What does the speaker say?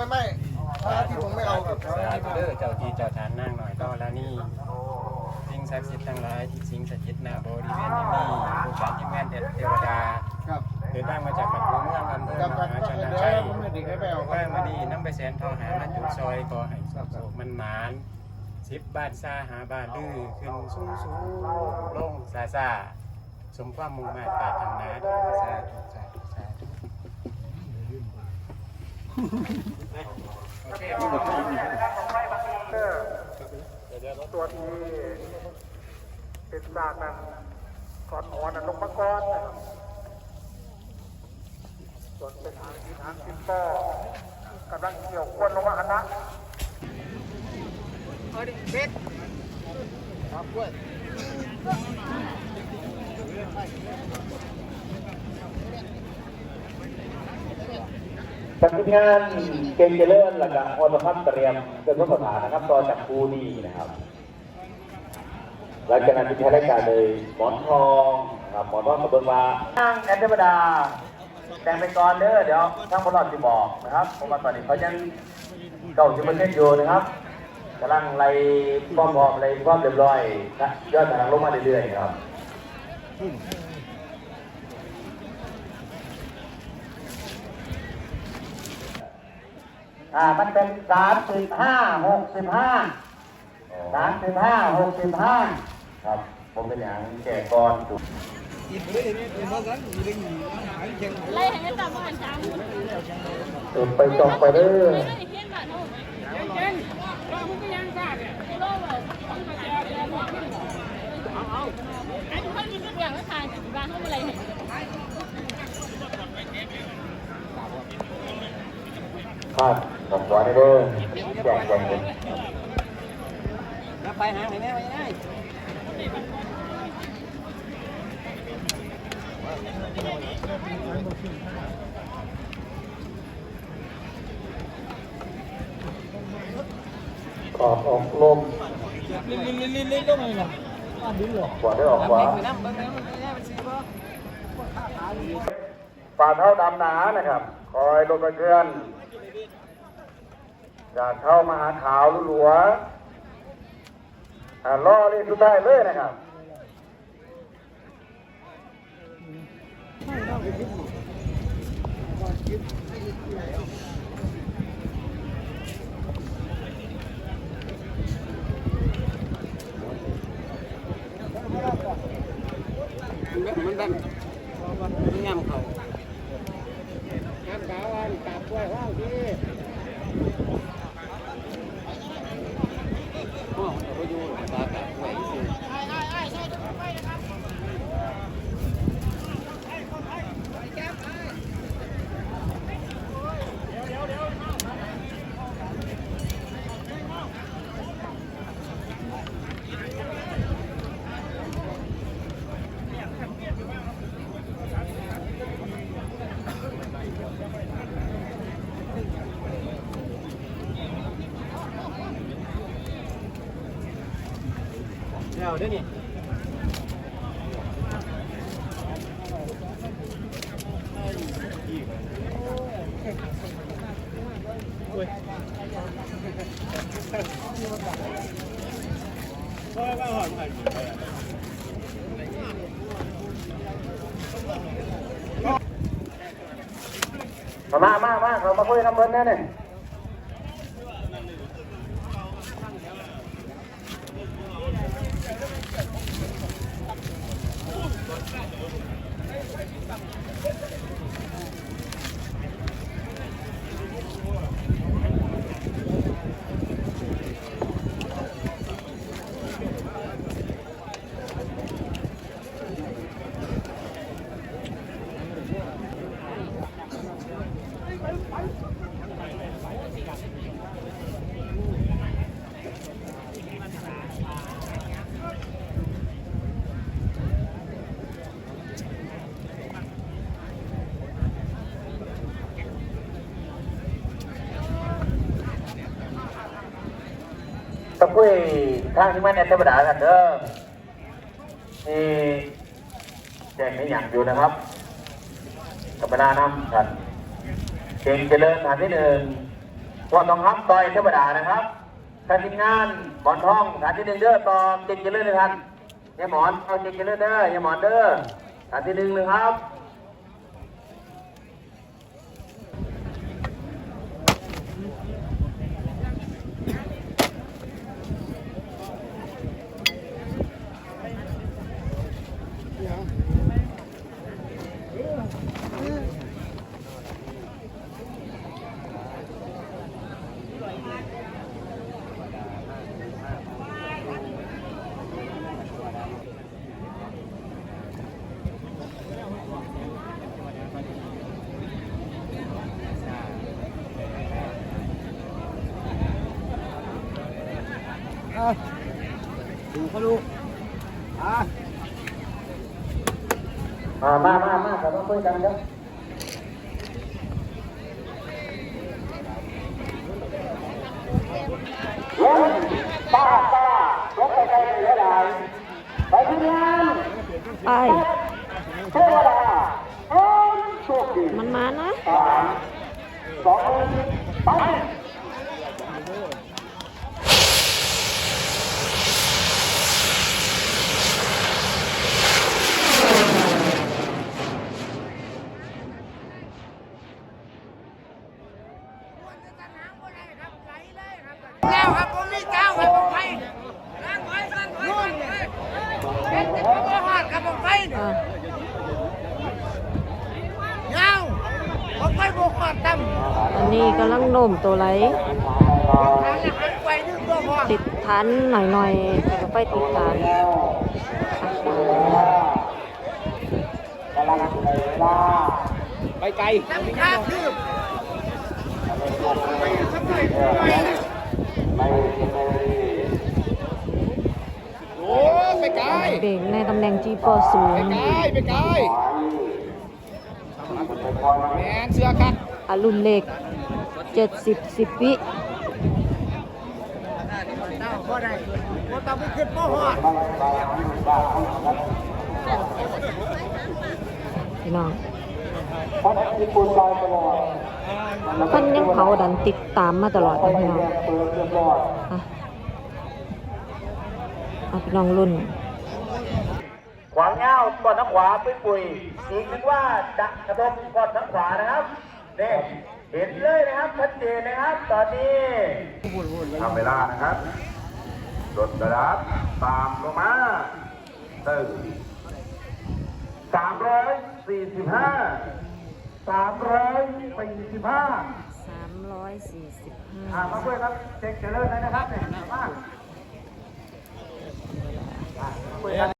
ไม่ไม่พระอาที่ผมไม่เอาครับสาธุเด้อเจ้าที่เจ้าทานนั่งหน่อยต่อแล้วนี่สิ่งศักดิ์สิทธิ์ทั้งหลายที่สิงสถิตหน้าบริเวณที่นี่ผู้การทีมงานเด็ดเทวดาครับเดินทางมาจากบัดหัวเมืองอำเภอครับมครับหาชเดี๋ยวนะชัยผมไม่ได้ไปเอาคว่ารับมาดีน้ำไปแสนทองหามาจุดซอยก่อให้สอบโศกมันหมานสิบบ้านซาหาบ้านดื้อขึ้นสูงสูงลงซาซาสมความมุ่งมั่นปรารถนาเด้อสาธุสาธุสาธุ ตัวที่เป็นซากนั้นก่อนอ่อนนั้นลงมาก่อนนะครับส่วนเป็นทางที่ทางติดต่อกำลังเกี่ยวควนลงมาคณะ ทางทีมงานเก่งเจริญหลักจากออตพัฒน์เตรียมเป็นผู้ประธานนะครับต่อจากครูนี่นะครับหลังจากนั้นที่ใช้รายการเลยหมอนทองครับหมอนทองกับเบิงมาทางแอนเทวดาแต่งไปก่อนเด้อเดี๋ยวทางบอลอดจะบอกนะครับเพราะว่าตอนนี้เขายังเก่าจะมาเล่นอยู่นะครับกำลังไล่ป้อมพร้อมไล่ป้อมเรียบร้อยนะยอดทางลงมาเรื่อยๆครับ อ่า มันเป็นสามสิบห้าหกสิบห้าสามสิบห้าหกสิบห้าครับ ผมเป็นอย่างแก่ก่อนถูกไล่ให้มันตามบ้านช้างหมดตุ่ไปตรงไปเรื่อย ไม่ได้เห็นบ้านโน่นเก่งๆว่ามึงไปยังซากเนี่ยกูรู้ว่ามึงมาแจกแจกหมดเอาเอาไอ้ทุกคนมีทุกอย่างแล้วทางจากบ้านเขาอะไรเนี่ย ครับ ผมขอให้เด้อแจ้งแจ้งเลยไปหาไหนแม่ไปไหนออกออกลมขวาได้ออกขวาฝ่าเท้าดำหนานะครับ คอยลงกระเทือน จากเข้ามหาขาวหลัวๆอ่าล่อนี่สุดท้ายเลยนะครับมันแบบมันยำเขาน้ำขาวอันตาป่วยว้าวดีโอ้เขาก็อยู่ตาตาป่วยสิ เดี๋ยวเดี๋ยนี่มามามาเรามาคุยกับเพิ่นแน่เนี่ย ต้องคุยทางที่ไม่ในธรรมดากันเด้อนี่แจ้งในอย่างอยู่นะครับธรรมดานำท่านเก่งเจริญฐานที่หนึ่งพวกต้องครับต่อยเทวดานะครับท่านทีมงานหมอนทองฐานที่หนึ่งเด้อต่อเก่งเจริญเลยท่านยายหมอนเอาเก่งเจริญเด้อยายหมอนเด้อฐานที่หนึ่งเลยครับ ดูเขาลูกอะอ่ามามามาครับมาคุยกันครับลงป้าป้าลงไปไกลเลยได้ไปที่งานไปเทวดาเอ้ยโชคดีมันมานะสามสองหนึ่งไป แล้วครับผมนี่เจ้าครับผมไปล้างไว้ล้างไว้ล้างไว้เป็นติดกระหอ ดครับผมไปอะเงาผมไปบุกหอดตั้มตอนนี้กำลังโน้มตัวไหลทางจะหันไปนึกตัวพอติดทันหน่อยหน่อยๆแต่ก็ไปติดตามไปไกลตั้มข้าคืบโอ้ไปไกล เบรกในตำแหน่ง G40 ไกลไปไกลแมนเสื้อคักอารุ่นเล็ก70 10วิเจ้าก็ได้ว่าต้องไปขึ้นพ่อหอดพี่น้องเพิ่นยังเผาดันติดตามมาตลอดนะพี่น้องอะอะพี่น้องรุ่นข วางเงาก่อนทั้งขวาปุ้ยปุ้ยอีกนึงว่าดักกระทบก่อนทั้งขวานะครับเนี่ยเห็นเลยนะครับชัดเจนนะครับ ตอนนี้ทำเวลานะครับดดกระดาบตามลงมาตึ้งสามร้อยสี่สิบห้าสามร้อยสี่สิบห้าสามร้อยสี่สิบห้ามาด้วยครับเช็คเจริญเลยนะครับเนี่ยมาก